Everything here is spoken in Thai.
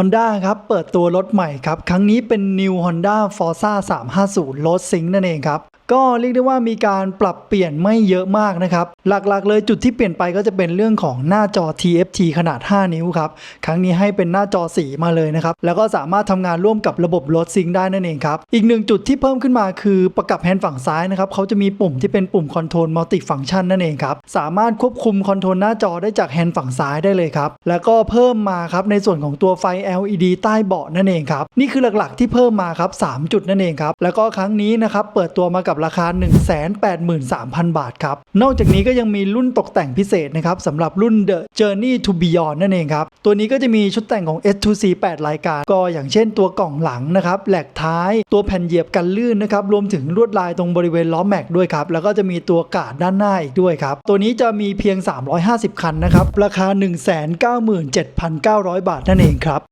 Honda ครับเปิดตัวรถใหม่ครับ ครั้งนี้เป็น New Honda Forza 350 Road Sync นั่นเองครับ ก็เรียกได้ว่ามีการปรับเปลี่ยนไม่เยอะมากนะครับ หลักๆเลยจุดที่เปลี่ยนไปก็จะเป็นเรื่องของหน้าจอ TFT ขนาด 5 นิ้วครับ ครั้งนี้ให้เป็นหน้าจอสีมาเลยนะครับ แล้วก็สามารถทำงานร่วมกับระบบ Road Sync ได้นั่นเองครับ อีกหนึ่งจุดที่เพิ่มขึ้นมาคือประกับแฮนด์ฝั่งซ้ายนะครับเขาจะมีปุ่มที่เป็นปุ่มคอนโทรลมัลติฟัง c t ชันนั่นเองครับ สามารถควบคุมคอนโทรลหน้าจอได้จากแฮนด์ฝั่งซ้ายได้เลยครับ แล้วก็เพิ่มมาครับในส่วนของตัวไฟ LED ใต้เบาะนั่นเองครับ นี่คือหลักๆที่เพิ่มมาครับ3จุดนั่นเองครับ แล้วก็ครั้งนี้นะครับเปิดตัวมากับราคา 183,000 บาทครับ นอกจากนี้ก็ยังมีรุ่นตกแต่งพิเศษนะครับสำหรับรุ่น The Journey to Beyond นั่นเองครับ ตัวนี้ก็จะมีชุดแต่งของ S2C 8 รายการ ก็อย่างเช่นตัวกล่องหลังนะครับแหลกท้ายตัวแผ่นเหยียบกันลื่นนะครับรวมถึงลวดลายตรงบริเวณล้อแม็กด้วยครับ แล้วก็จะมีตัวกาดด้านหน้าอีกด้วยครับ ตัวนี้จะมีเพียง 350 คันนะครับราคา 197,900 บาทนั่นเองครับ